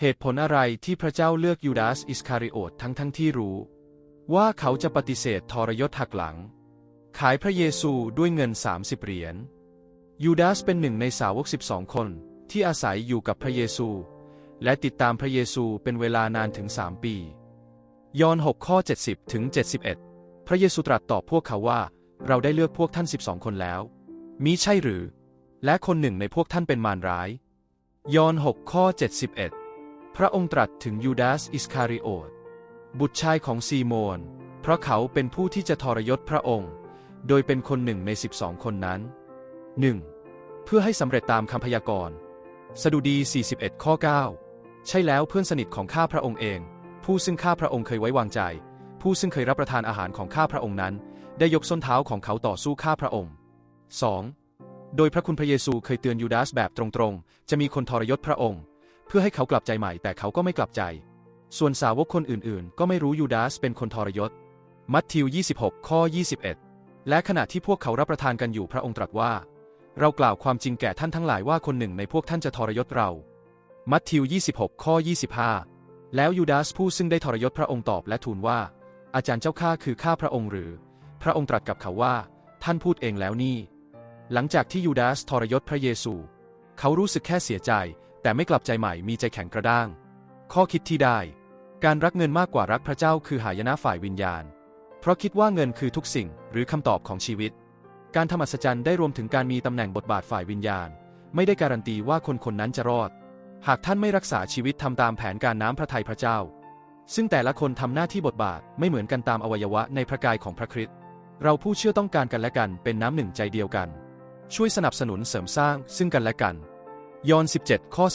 เหตุผลอะไรที่พระเจ้าเลือกยูดาสอิสคาริโอตทั้งทั้งที่รู้ ว่าเขาจะปฏิเสธทรยศหักหลัง ขายพระเยซูด้วยเงิน 30 เหรียญยูดาสเป็นหนึ่งในสาวก 12 คนที่อาศัยอยู่กับพระเยซู และติดตามพระเยซูเป็นเวลานานถึง 3 ปี ยอห์น6ข้อ 70 ถึง 71 พระเยซูตรัสตอบพวกเขาว่า เราได้เลือกพวกท่าน 12 คนแล้ว มิใช่หรือ และคนหนึ่งในพวกท่านเป็นมารร้าย ยอห์น6ข้อ 71 พระองค์ตรัสถึงยูดาสอิสคาริโอตบุตรชายของซีโมน เพราะเขาเป็นผู้ที่จะทรยศพระองค์ โดยเป็นคนหนึ่งใน 12 คนนั้น 1. เพื่อให้สำเร็จตามคำพยากรณ์ สดุดี 41 ข้อ 9 ใช่แล้วเพื่อนสนิทของข้าพระองค์เอง ผู้ซึ่งข้าพระองค์เคยไว้วางใจ ผู้ซึ่งเคยรับประทานอาหารของข้าพระองค์นั้น ได้ยกส้นเท้าของเขาต่อสู้ข้าพระองค์ 2. โดยพระคุณพระเยซูเคยเตือนยูดาสแบบตรงๆ จะมีคนทรยศพระองค์ เพื่อให้เขากลับใจใหม่แต่เขาก็ไม่กลับใจ ส่วนสาวกคนอื่นๆ ก็ไม่รู้ยูดาสเป็นคนทรยศ มัทธิว 26 ข้อ 21 และขณะที่พวกเขารับประทานกันอยู่พระองค์ตรัสว่า เรากล่าวความจริงแก่ท่านทั้งหลายว่าคนหนึ่งในพวกท่านจะทรยศเรา มัทธิว 26 ข้อ 25 แล้วยูดาสผู้ซึ่งได้ทรยศพระองค์ตอบและทูลว่า อาจารย์เจ้าข้าคือข้าพระองค์หรือ พระองค์ตรัสกับเขาว่า ท่านพูดเองแล้วนี่ หลังจากที่ยูดาสทรยศพระเยซู เขารู้สึกแค่เสียใจ แต่ไม่กลับใจใหม่มีใจแข็งกระด้าง ข้อคิดที่ได้ การรักเงินมากกว่ารักพระเจ้าคือหายนะฝ่ายวิญญาณ เพราะคิดว่าเงินคือทุกสิ่งหรือคำตอบของชีวิต การทำอัศจรรย์ได้รวมถึงการมีตำแหน่งบทบาทฝ่ายวิญญาณ ไม่ได้การันตีว่าคนคนนั้นจะรอด หากท่านไม่รักษาชีวิตทำตามแผนการน้ำพระทัยพระเจ้า ซึ่งแต่ละคนทำหน้าที่บทบาทไม่เหมือนกันตามอวัยวะในพระกายของพระคริสต์เราผู้เชื่อต้องการกันและกันเป็นน้ำหนึ่งใจเดียวกัน ช่วยสนับสนุนเสริมสร้างซึ่งกันและกัน ยอห์น17 ข้อ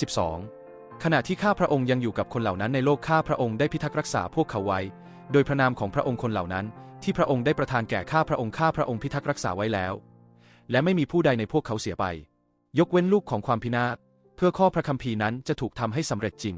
12 ขณะที่ข้าพระองค์ยังอยู่กับคนเหล่านั้นในโลกข้าพระองค์ได้พิทักษ์รักษาพวกเขาไว้ โดยพระนามของพระองค์คนเหล่านั้น ที่พระองค์ได้ประทานแก่ข้าพระองค์ข้าพระองค์พิทักษ์รักษาไว้แล้ว และไม่มีผู้ใดในพวกเขาเสียไป ยกเว้นลูกของความพินาศเพื่อข้อพระคัมภีร์นั้นจะถูกทำให้สำเร็จจริง